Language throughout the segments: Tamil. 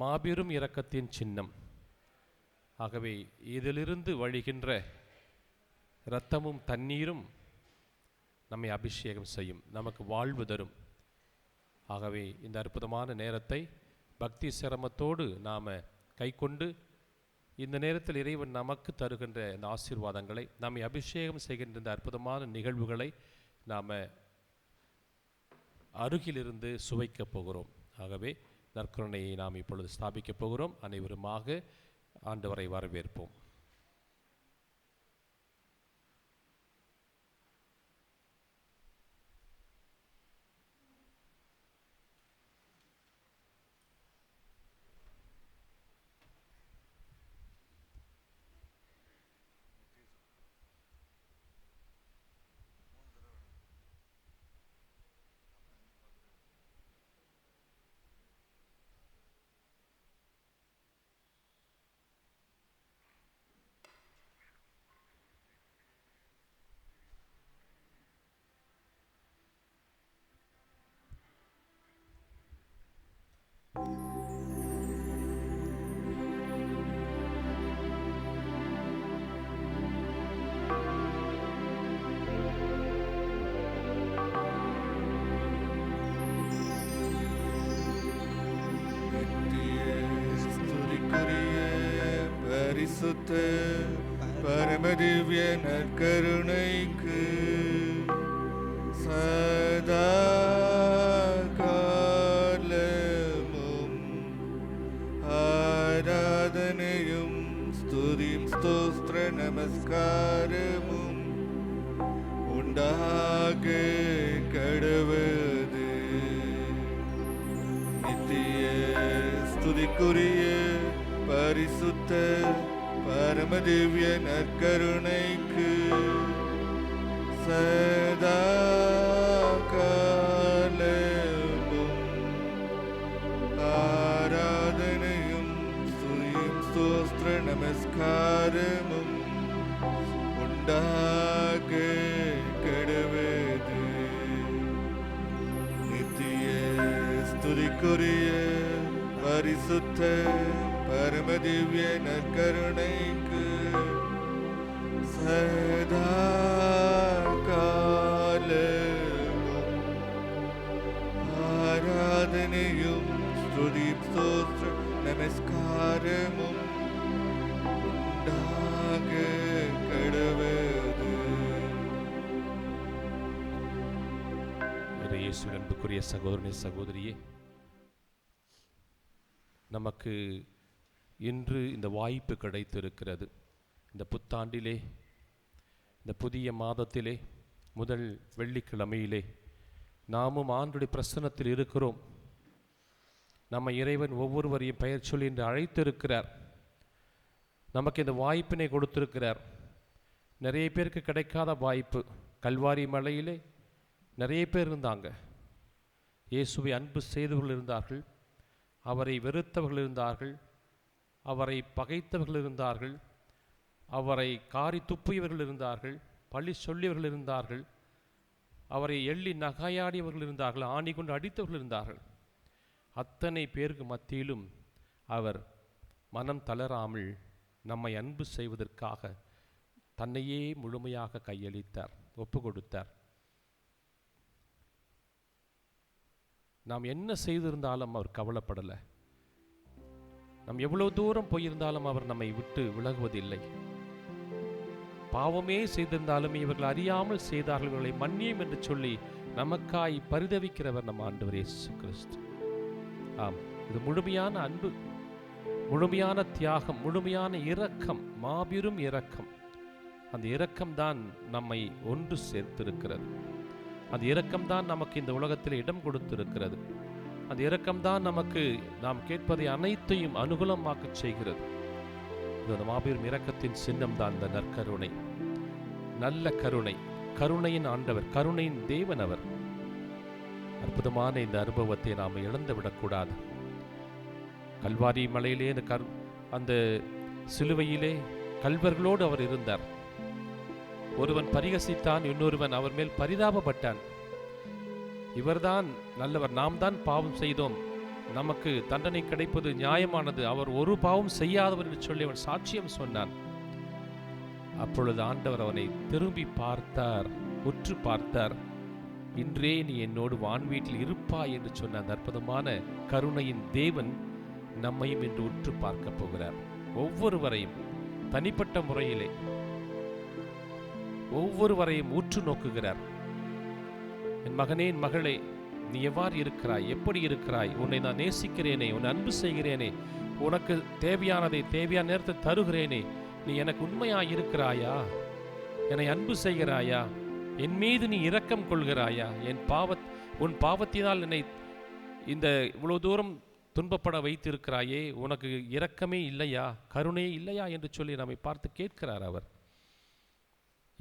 மாபெரும் இரக்கத்தின் சின்னம். ஆகவே இதிலிருந்து வழிகின்ற இரத்தமும் தண்ணீரும் நம்மை அபிஷேகம் செய்யும் நமக்கு வாழ்வு தரும். ஆகவே இந்த அற்புதமான நேரத்தை பக்தி சிரமத்தோடு நாம் கைக்கொண்டு இந்த நேரத்தில் இறைவன் நமக்கு தருகின்ற இந்த ஆசீர்வாதங்களை நம்மை அபிஷேகம் செய்கின்ற இந்த அற்புதமான நிகழ்வுகளை நாம் அருகிலிருந்து சுவைக்கப் போகிறோம். ஆகவே நற்கருணையை நாம் இப்பொழுது ஸ்தாபிக்கப் போகிறோம். அனைவருமாக ஆண்டவரை வரவேற்போம். பரிசுத்த பரமதிவ்ய நற்கருணைக்கு சதா காலமும் ஆராதனையும் ஸ்துதியும் ஸ்தோஸ்திர நமஸ்காரமும் உண்டாக கடவுது நித்திய ஸ்துதிக்குரிய பரிசுத்த பரமதிவ்ய நற்கருணைக்கு சதா இறை இயேசு அன்புக்குரிய சகோதரனே சகோதரியே நமக்கு இன்று இந்த வாய்ப்பு கிடைத்திருக்கிறது. இந்த புத்தாண்டிலே இந்த புதிய மாதத்திலே முதல் வெள்ளிக்கிழமையிலே நாமும் ஆண்டுடைய பிரசன்னத்தில் இருக்கிறோம். நம்ம இறைவன் ஒவ்வொருவரையும் பெயர் சொல்லி என்று அழைத்திருக்கிறார். நமக்கு இந்த வாய்ப்பினை கொடுத்திருக்கிறார். நிறைய பேருக்கு கிடைக்காத வாய்ப்பு. கல்வாரி மலையிலே நிறைய பேர் இருந்தாங்க. இயேசுவை அன்பு செய்தவர்கள் இருந்தார்கள். அவரை வெறுத்தவர்கள் இருந்தார்கள். அவரை பகைத்தவர்கள் இருந்தார்கள். அவரை காரி துப்பியவர்கள் இருந்தார்கள். பழி சொல்லியவர்கள் இருந்தார்கள். அவரை எள்ளி நகையாடியவர்கள் இருந்தார்கள். ஆணி கொண்டு அடித்தவர்கள் இருந்தார்கள். அத்தனை பேருக்கு மத்தியிலும் அவர் மனம் தளராமல் நம்மை அன்பு செய்வதற்காக தன்னையே முழுமையாக கையளித்தார் ஒப்பு கொடுத்தார் நாம் என்ன செய்திருந்தாலும் அவர் கவலைப்படலை. நாம் எவ்வளவு தூரம் போயிருந்தாலும் அவர் நம்மை விட்டு விலகுவதில்லை. பாவமே செய்திருந்தாலும் இவர்கள் அறியாமல் செய்தார்கள். இவர்களை மன்னியும் என்று சொல்லி நமக்காய் பரிதவிக்கிறவர் நம் ஆண்டவர் இயேசு கிறிஸ்து. ஆம் இது முழுமையான அன்பு முழுமையான தியாகம் முழுமையான இரக்கம் மாபெரும் இரக்கம். அந்த இரக்கம்தான் நம்மை ஒன்று சேர்த்திருக்கிறது. அந்த இரக்கம்தான் நமக்கு இந்த உலகத்தில் இடம் கொடுத்திருக்கிறது. அந்த இரக்கம்தான் நமக்கு நாம் கேட்பதை அனைத்தையும் அனுகூலமாக்கச் செய்கிறது. இந்த மாபெரும் இரக்கத்தின் சின்னம் தான் இந்த நற்கருணை. நல்ல கருணை. கருணையின் ஆண்டவர் கருணையின் தேவன் அவர். அற்புதமான இந்த அனுபவத்தை நாம் இழந்து விடக்கூடாது. கல்வாரி மலையிலே அந்த கர் அந்த சிலுவையிலே கல்வர்களோடு அவர் இருந்தார். ஒருவன் பரிகசித்தான் இன்னொருவன் அவர் மேல் பரிதாபப்பட்டான். இவர்தான் நல்லவர் நாம் தான் பாவம் செய்தோம். நமக்கு தண்டனை கிடைப்பது நியாயமானது அவர் ஒரு பாவம் செய்யாதவர் என்று சொல்லி அவன் சாட்சியம் சொன்னான். அப்பொழுது ஆண்டவர் அவனை திரும்பி பார்த்தார் உற்று பார்த்தார். இன்றே நீ என்னோடு வான்வீட்டில் இருப்பாய் என்று சொன்ன அந்த அற்புதமான கருணையின் தேவன் நம்மையும் இன்று உற்று பார்க்க போகிறார். ஒவ்வொருவரையும் தனிப்பட்ட முறையிலே ஒவ்வொருவரையும் உற்று நோக்குகிறார். என் மகனே என் மகளே நீ எவ்வாறு இருக்கிறாய்? எப்படி இருக்கிறாய்? உன்னை நான் நேசிக்கிறேனே உன்னை அன்பு செய்கிறேனே உனக்கு தேவையானதை தேவையான நேரத்தை தருகிறேனே நீ எனக்கு உண்மையாக இருக்கிறாயா என்னை அன்பு செய்கிறாயா? என் மீது நீ இரக்கம் கொள்கிறாயா? என் பாவத் உன் பாவத்தினால் என்னை இந்த இவ்வளவு தூரம் துன்பப்பட வைத்திருக்கிறாயே உனக்கு இரக்கமே இல்லையா? கருணே இல்லையா? என்று சொல்லி நம்மை பார்த்து கேட்கிறார் அவர்.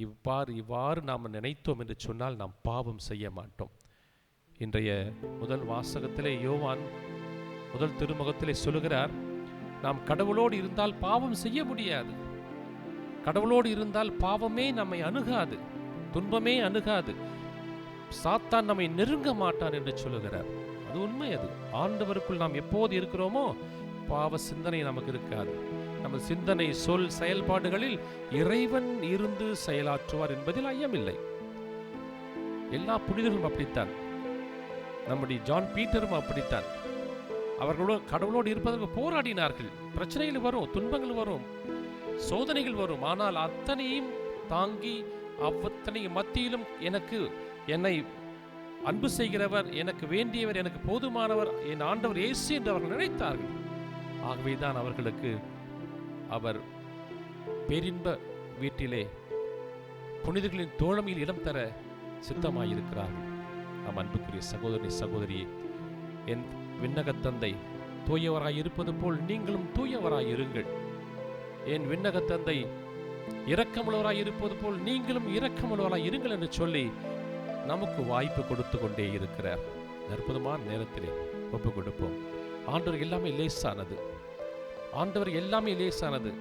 இவ்வாறு இவ்வாறு நாம் நினைத்தோம் என்று சொன்னால் நாம் பாவம் செய்ய மாட்டோம். இன்றைய முதல் வாசகத்திலே யோவான் முதல் திருமுகத்திலே சொல்லுகிறார் நாம் கடவுளோடு இருந்தால் பாவம் செய்ய முடியாது. கடவுளோடு இருந்தால் பாவமே நம்மை அணுகாது துன்பமே அணுகாது. சாத்தான் நம்மை நெருங்க மாட்டான் என்று சொல்லுகிறார். அது உண்மை அது. ஆண்டவருக்குள் நாம் எப்போது இருக்கிறோமோ பாவ சிந்தனை நமக்கு இருக்காது. நமது சிந்தனை சொல் செயல்பாடுகளில் இறைவன் இருந்து செயலாற்றுவார் என்பதில் ஐயமில்லை. எல்லா புனிதர்களும் அப்படித்தான். நம்முடைய ஜான் பீட்டரும் அப்படித்தான். அவர்களோடு கடவுளோடு இருப்பதற்கு போராடினார்கள். பிரச்சனைகள் வரும் துன்பங்கள் வரும் சோதனைகள் வரும். ஆனால் அத்தனையும் தாங்கி அவ்வத்தனை மத்தியிலும் எனக்கு என்னை அன்பு செய்கிறவர் எனக்கு வேண்டியவர் எனக்கு போதுமானவர் என் ஆண்டவர் இயேசு என்று அவர்கள் நினைத்தார்கள். ஆகவேதான் அவர்களுக்கு அவர் பேரின்ப வீட்டிலே புனிதர்களின் தோழமையில் இடம் தர சித்தமாயிருக்கிறார் நம் அன்புக்குரிய சகோதரி சகோதரியே என் விண்ணகத் தந்தை தூயவராய் இருப்பது போல் நீங்களும் தூயவராய் இருங்கள் என் விண்ணகத் தந்தை இரக்கமுள்ளவராய் இருப்பது போல் நீங்களும் இரக்கமுள்ளவராய் இருங்கள் என்று சொல்லி நமக்கு வாய்ப்பு கொடுத்து கொண்டே இருக்கிறார். அற்புதமான நேரத்திலே ஒப்பு கொடுப்போம். ஆண்டவர் எல்லாமே லேசானது. ஆண்டவர் எல்லாமே லேசானது.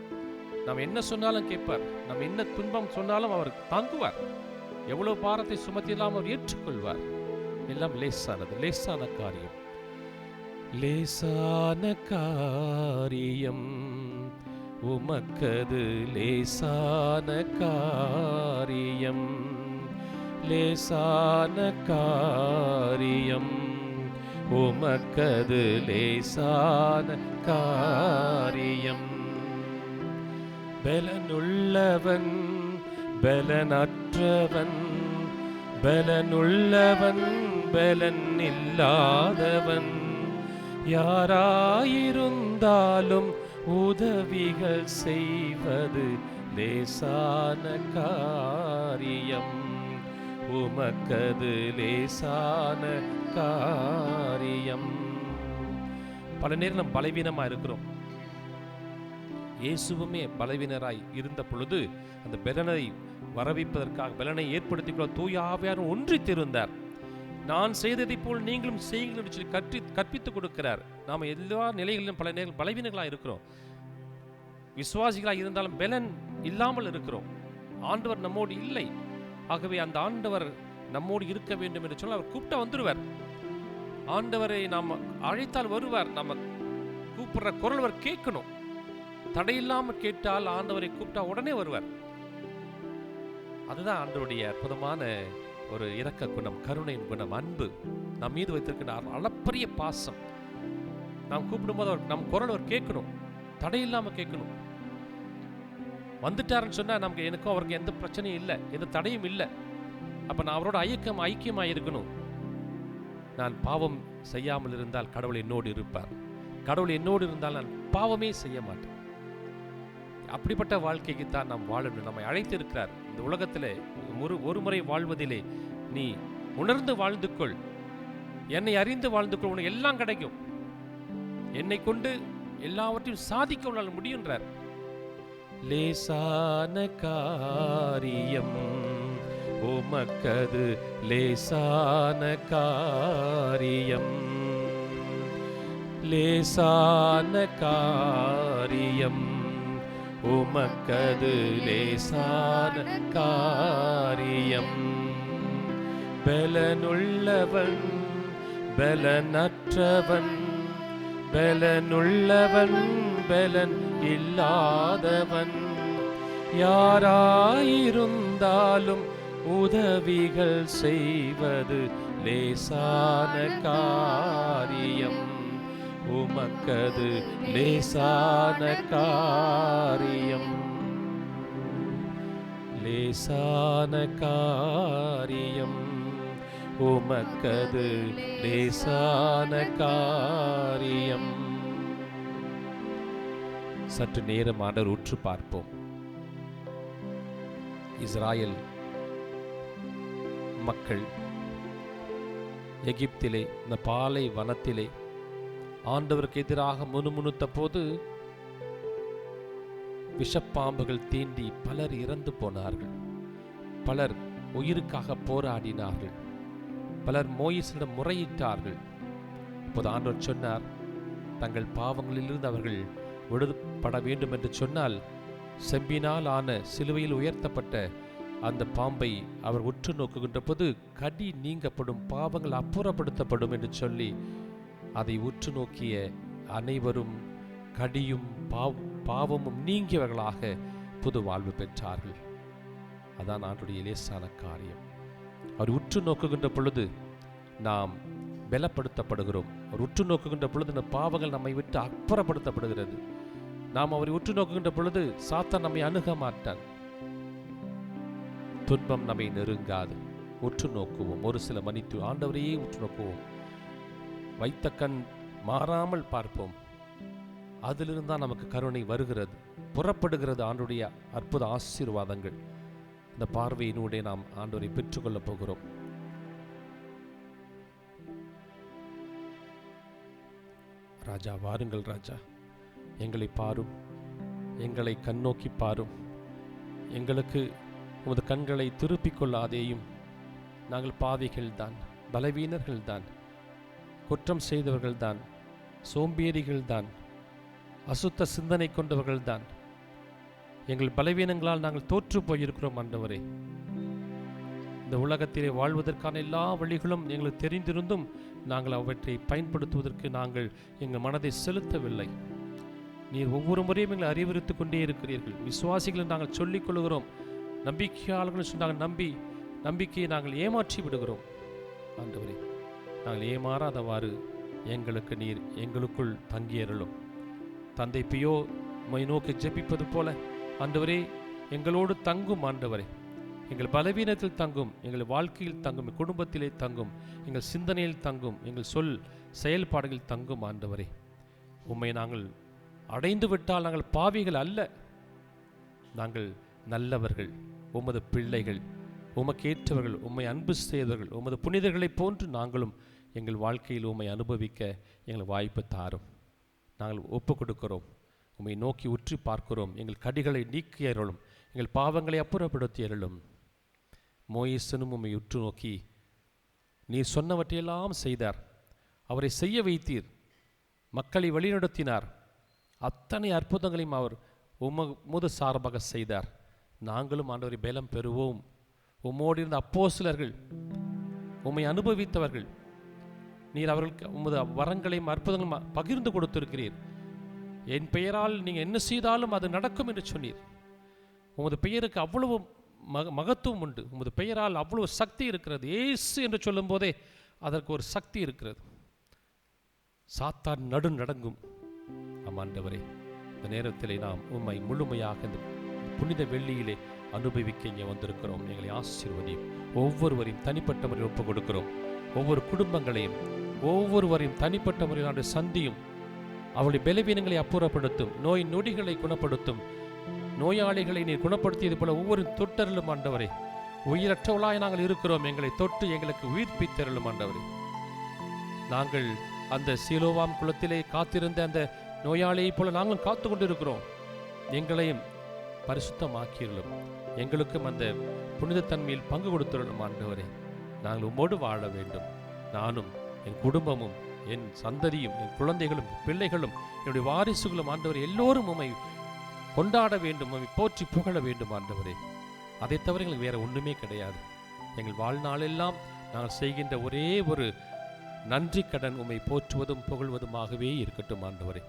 நாம் என்ன சொன்னாலும் கேட்பார். நாம் என்ன துன்பம் சொன்னாலும் அவர் தாங்குவார். எவ்வளவு பாரத்தை சுமத்தியெல்லாம் அவர் ஏற்றுக்கொள்வார். எல்லாம் லேசானது லேசான காரியம். லேசான காரியம் உமக்கது லேசான காரியம். லேசான காரியம் உமக்கது லேசான காரியம். பலனுள்ளவன் பலனற்றவன் பலனுள்ளவன் பலன் இல்லாதவன் யாராயிருந்தாலும் உதவிகள் செய்வது லேசான காரியம். உமக்கது லேசான காரியம். பல நேரம் நம்ம பலவீனமா இருக்கிறோம். இயேசுவுமே பலவீனராய் இருந்த பொழுது அந்த பலனை வரவிப்பதற்காக பலனை ஏற்படுத்திக் கொள்ள தூயாவியாரும் ஆவியார் ஒன்றித்திருந்தார் நான் செய்ததைப் போல் நீங்களும் செய்யுங்கள் என்று சொல்லி கற்று கற்பித்துக் கொடுக்கிறார். நாம் எல்லா நிலைகளிலும் பல நேரம் பலவீனங்களாக இருக்கிறோம். விசுவாசிகளாக இருந்தாலும் பலன் இல்லாமல் இருக்கிறோம். ஆண்டவர் நம்மோடு இல்லை. ஆகவே அந்த ஆண்டவர் நம்மோடு இருக்க வேண்டும் என்று சொல்ல அவர் கூப்பிட்டா வந்துடுவார் ஆண்டவரை நாம் அழைத்தால் வருவார். நம்ம கூப்பிடுற குரல் அவர் கேட்கணும். தடையில்லாமல் கேட்டால் ஆண்டவரை கூப்பிட்டா உடனே வருவார். அதுதான் ஆண்டவருடைய அற்புதமான ஒரு இரக்க குணம் கருணையின் குணம் அன்பு. நம் மீது வைத்திருக்கிற அளப்பரிய பாசம். நாம் கூப்பிடும்போது அவர் நம் குரல் அவர் கேட்கணும். தடையில்லாமல் கேட்கணும். வந்துட்டாருன்னு சொன்னால் நமக்கு எனக்கும் அவருக்கு எந்த பிரச்சனையும் இல்லை எந்த தடையும் இல்லை. அப்போ நான் அவரோட ஐக்கியம் ஐக்கியமாக இருக்கணும். நான் பாவம் செய்யாமல் இருந்தால் கடவுள் என்னோடு இருப்பார். கடவுள் என்னோடு இருந்தால் நான் பாவமே செய்ய மாட்டேன். அப்படிப்பட்ட வாழ்க்கைக்கு தான் நாம் வாழணும். நம்மை அழைத்து இருக்கிறார். இந்த உலகத்தில் ஒரு ஒரு முறை வாழ்வதிலே நீ உணர்ந்து வாழ்ந்து கொள். என்னை அறிந்து வாழ்ந்து கொள். உனக்கு எல்லாம் கிடைக்கும். என்னை கொண்டு எல்லாவற்றையும் சாதிக்க உன்னால் முடியுன்றார் லேசான காரியம். உமக்கது லேசான காரியம். லேசான காரியம். உமக்கது லேசான காரியம். பலனுள்ளவன் பலனற்றவன் பலனுள்ளவன் பலன் இல்லாதவன் யாராயிருந்தாலும் உதவிகள் செய்வது லேசான காரியம். உமக்கது லேசான காரியம். லேசான காரியம். உமக்கது லேசான காரியம். சற்று நேரம் ஆண்டவர் உற்று பார்ப்போம். இஸ்ராயல் மக்கள் எகிப்திலே இந்த பாலை வனத்திலே ஆண்டவருக்கு எதிராக முணுமுணுத்த போது விஷப்பாம்புகள் தீண்டி பலர் இறந்து போனார்கள். பலர் உயிருக்காக போராடினார்கள். பலர் மோயிசிடம் முறையிட்டார்கள். இப்போது ஆண்டவர் சொன்னார் தங்கள் பாவங்களிலிருந்து அவர்கள் விடுபட வேண்டும் என்று சொன்னால் செம்பினால் ஆன சிலுவையில் உயர்த்தப்பட்ட அந்த பாம்பை அவர் உற்று நோக்குகின்ற போது கடி நீங்கப்படும் பாவங்கள் அப்புறப்படுத்தப்படும் என்று சொல்லி அதை உற்று நோக்கிய அனைவரும் கடியும் பாவ் பாவமும் நீங்கியவர்களாக புது வாழ்வு பெற்றார்கள். அதான் ஆண்டுடைய லேசான காரியம். அவர் உற்று நோக்குகின்ற பொழுது நாம் பலப்படுத்தப்படுகிறோம். அவர் உற்று நோக்குகின்ற பொழுது இந்த பாவங்கள் நம்மை விட்டு அப்புறப்படுத்தப்படுகிறது. நாம் அவரை உற்று நோக்குகின்ற பொழுது சாத்தான் நம்மை அணுக மாட்டான். துன்பம் நம்மை நெருங்காது. உற்று நோக்குவோம். ஒரு சில மணித்து ஆண்டவரையே உற்று நோக்குவோம். வைத்த கண் மாறாமல் பார்ப்போம். அதிலிருந்து தான் நமக்கு கருணை வருகிறது. புறப்படுகிறது ஆண்டுடைய அற்புத ஆசீர்வாதங்கள். இந்த பார்வையினூடே நாம் ஆண்டவரை பெற்றுக்கொள்ளப் போகிறோம். ராஜா வாருங்கள் ராஜா. எங்களை பாரும். எங்களை கண்ணோக்கி பாரும். எங்களுக்கு உமது கண்களை திருப்பிக் கொள்ளாதேயும். நாங்கள் பாவிகள்தான் பலவீனர்கள்தான் குற்றம் செய்தவர்கள்தான் சோம்பேறிகள்தான் அசுத்த சிந்தனை கொண்டவர்கள்தான். எங்கள் பலவீனங்களால் நாங்கள் தோற்று போயிருக்கிறோம் ஆண்டவரே. இந்த உலகத்திலே வாழ்வதற்கான எல்லா வழிகளும் எங்களுக்கு தெரிந்திருந்தும் நாங்கள் அவற்றை பயன்படுத்துவதற்கு நாங்கள் எங்கள் மனதை செலுத்தவில்லை. நீர் ஒவ்வொரு முறையும் எங்களை அறிவுறுத்து கொண்டே இருக்கிறீர்கள். விசுவாசிகளை நாங்கள் சொல்லிக் கொள்கிறோம். நம்பிக்கையாளர்கள் சொன்னாங்க நம்பி நம்பிக்கையை நாங்கள் ஏமாற்றி விடுகிறோம். ஆண்டவரே நாங்கள் ஏமாறாதவாறு எங்களுக்கு நீர் எங்களுக்குள் தங்கியருளும். தந்தை பியோ உமை நோக்கி ஜெபிப்பது போல ஆண்டவரே எங்களோடு தங்கும் ஆண்டவரே. எங்கள் பலவீனத்தில் தங்கும் எங்கள் வாழ்க்கையில் தங்கும் குடும்பத்திலே தங்கும் எங்கள் சிந்தனையில் தங்கும் எங்கள் சொல் செயல்பாடுகளில் தங்கும் ஆண்டவரே. உம்மை நாங்கள் அடைந்து விட்டால் நாங்கள் பாவிகள் அல்ல. நாங்கள் நல்லவர்கள் உமது பிள்ளைகள் உமக்கு ஏற்றவர்கள் உம்மை அன்பு செய்தவர்கள் உமது புனிதர்களைப் போன்று நாங்களும் எங்கள் வாழ்க்கையில் உம்மை அனுபவிக்க எங்களுக்கு வாய்ப்பு தாரும். நாங்கள் ஒப்பு கொடுக்கிறோம் உம்மை நோக்கி உற்றி பார்க்கிறோம். எங்கள் கடிகளை நீக்கி அருளும். எங்கள் பாவங்களை அப்புறப்படுத்தி அருளும். மோயிசனும் உம்மை உற்று நோக்கி நீர் சொன்னவற்றையெல்லாம் செய்தார். அவரை செய்ய வைத்தீர். மக்களை வழிநடத்தினார். அத்தனை அற்புதங்களையும் அவர் உம முது சார்பாக செய்தார். நாங்களும் ஆண்டவரை பலம் பெறுவோம். உம்மோடு இருந்த அப்போஸ்தலர்கள் உம்மை அனுபவித்தவர்கள் நீர் அவர்களுக்கு உமது வரங்களையும் அற்புதங்களும் பகிர்ந்து கொடுத்திருக்கிறீர். என் பெயரால் நீங்கள் என்ன செய்தாலும் அது நடக்கும் என்று சொன்னீர். உமது பெயருக்கு அவ்வளவு மக மகத்துவம் உண்டு. உமது பெயரால் அவ்வளவு சக்தி இருக்கிறது. ஏசு என்று சொல்லும்போதே அதற்கு ஒரு சக்தி இருக்கிறது. சாத்தான் நடு நடங்கும் ஆமாண்டவரே இந்த நேரத்திலே நாம் உண்மை முழுமையாக இந்த புனித வெள்ளியிலே அனுபவிக்க இங்கே வந்திருக்கிறோம். எங்களை ஆசீர்வதியும். ஒவ்வொருவரையும் தனிப்பட்ட முறையில் ஒப்புக் கொடுக்கிறோம். ஒவ்வொரு குடும்பங்களையும் ஒவ்வொருவரையும் தனிப்பட்ட முறையில் நாடு சந்தியும். அவளுடைய பலவீனங்களை அப்புறப்படுத்தும். நோய் நொடிகளை குணப்படுத்தும். நோயாளிகளை நீர் குணப்படுத்தியது போல ஒவ்வொரு தொட்டருளும் ஆண்டவரே. உயிரற்றவளாய் நாங்கள் இருக்கிறோம். எங்களை தொட்டு எங்களுக்கு உயிர்ப்பித்தருளும் ஆண்டவரே. நாங்கள் அந்த சீலோவாம் குளத்திலே காத்திருந்த அந்த நோயாளியைப் போல நாங்களும் காத்து கொண்டிருக்கிறோம். எங்களையும் பரிசுத்தமாக்கியுள்ளோம். எங்களுக்கும் அந்த புனிதத்தன்மையில் பங்கு கொடுத்துள்ளோம் ஆண்டவரே. நாங்கள் உம்மோடு வாழ வேண்டும். நானும் என் குடும்பமும் என் சந்ததியும் என் குழந்தைகளும் பிள்ளைகளும் என்னுடைய வாரிசுகளும் ஆண்டவர் எல்லோரும் உண்மை கொண்டாட வேண்டும் உம்மை போற்றி புகழ வேண்டும் ஆண்டவரே. அதை தவிர எங்களுக்கு வேற ஒன்றுமே கிடையாது. எங்கள் வாழ்நாளெல்லாம் நாங்கள் செய்கின்ற ஒரே ஒரு நன்றி கடன் உம்மை போற்றுவதும் புகழ்வதுமாகவே இருக்கட்டும் ஆண்டவரே.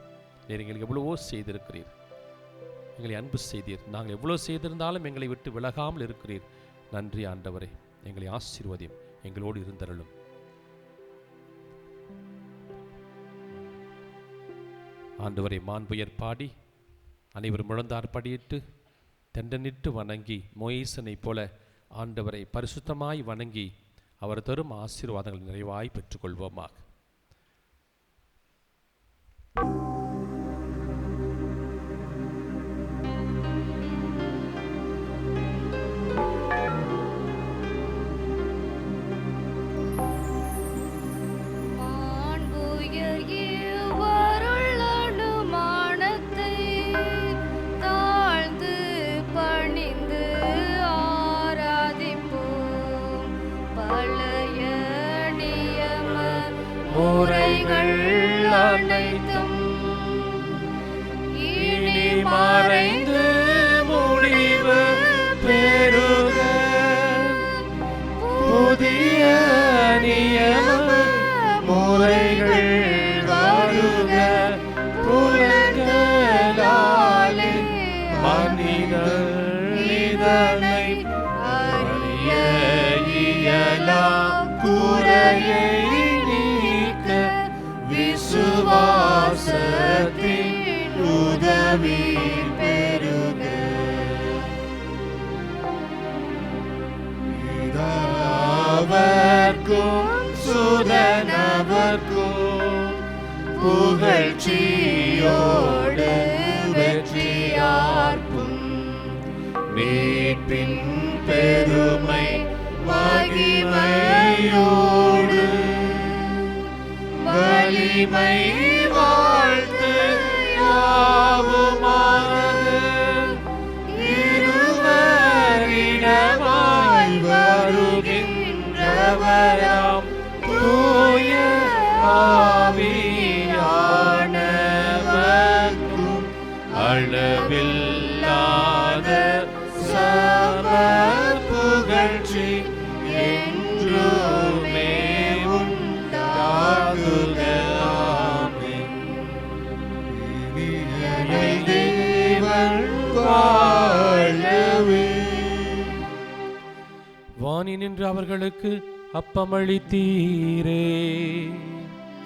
நீங்கள் எவ்வளவோ செய்திருக்கிறீர். எங்களை அன்பு செய்தீர். நாங்கள் எவ்வளோ செய்திருந்தாலும் எங்களை விட்டு விலகாமல் இருக்கிறீர். நன்றி ஆண்டவரே. எங்களை ஆசீர்வதியும் எங்களோடு இருந்தருளும். ஆண்டவரை மாண்புயர் பாடி அனைவரும் முழந்தார் படியிட்டு தெண்டனிட்டு வணங்கி மொயீசனைப் போல ஆண்டவரை பரிசுத்தமாய் வணங்கி அவர் தரும் ஆசீர்வாதங்கள் நிறைவாய் பெற்றுக்கொள்வோமாக. முறைகள் அனைத்தும் இனி மறைந்து முடிவு பெறுக. புதிய அவர்க்கும் சுதனவர்க்கும் புகழ்ச்சியோடு வெற்றியார்க்கும் மீட்பின் பெருமை மகிமையோடு வலிமை வாழ்த்து யாவுமாக வருகின்றவராம் தூய ஆவியானவர்க்கும். அளவில்லாத சம புகழ்ச்சி என்றுமே உண்டாகுக தேவன் வாழவே வாணி நின்று அவர்களுக்கு அப்பமளித்தீரே.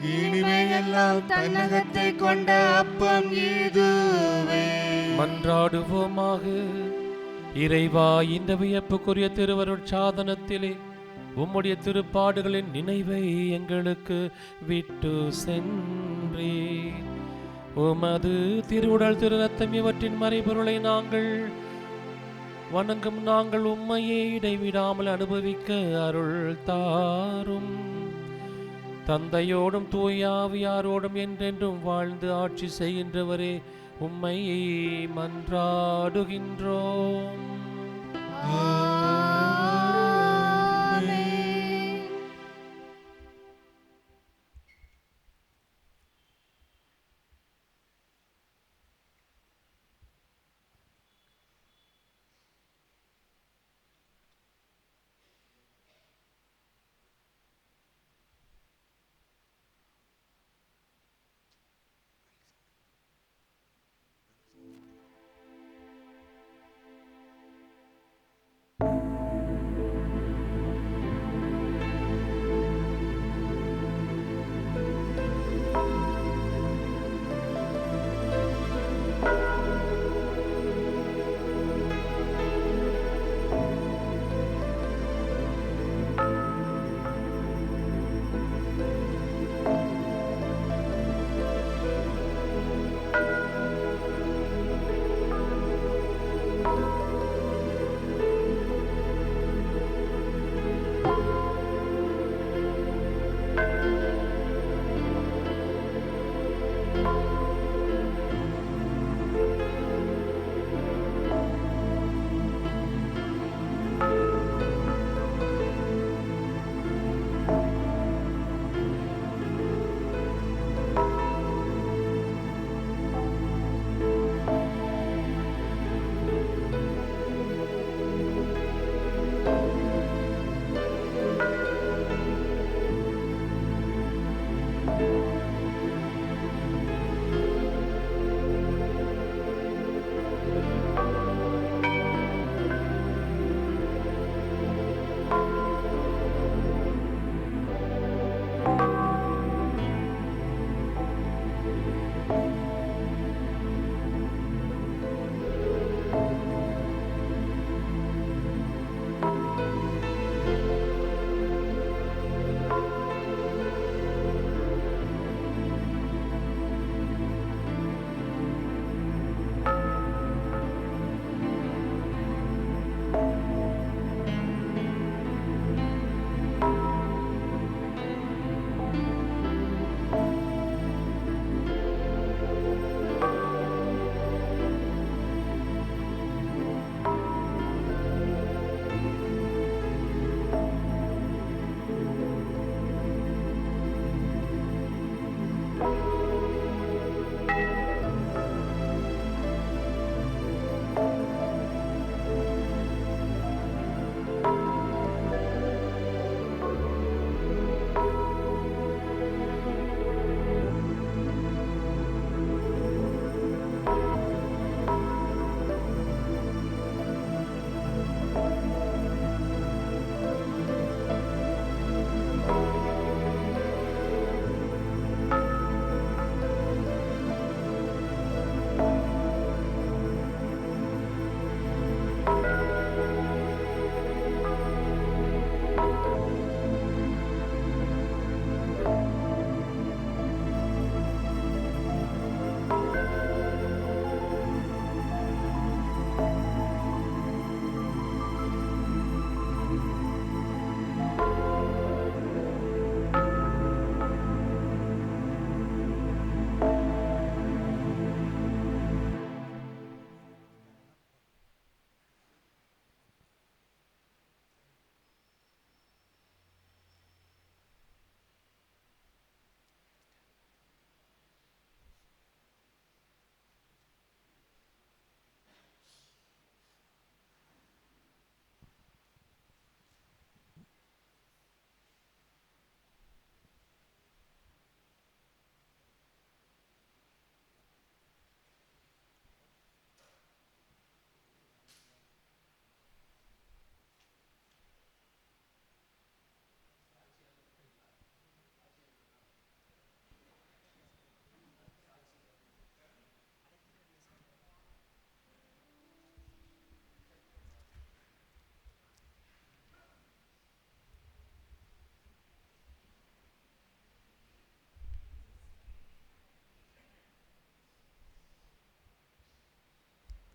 இனிமையெல்லாம் தன்னகத்தை கொண்ட அப்பம் இதுவே. மன்றாடுவோமாக. இறைவா இந்த வியப்புக்குரிய திருவருட் சாதனத்திலே உம்முடைய திருப்பாடுகளின் நினைவை எங்களுக்கு விட்டு சென்றே. உமது திருவுடல் திருரத்தம் இவற்றின் மறைபொருளை நாங்கள் வணங்கும் நாங்கள் உம்மையே இடைவிடாமல் அனுபவிக்க அருள் தாரும். தந்தையோடும் தூயாவியாரோடும் என்றென்றும் வாழ்ந்து ஆட்சி செய்கின்றவரே உண்மையை மன்றாடுகின்றோம்.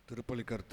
திருப்பலி கருத்து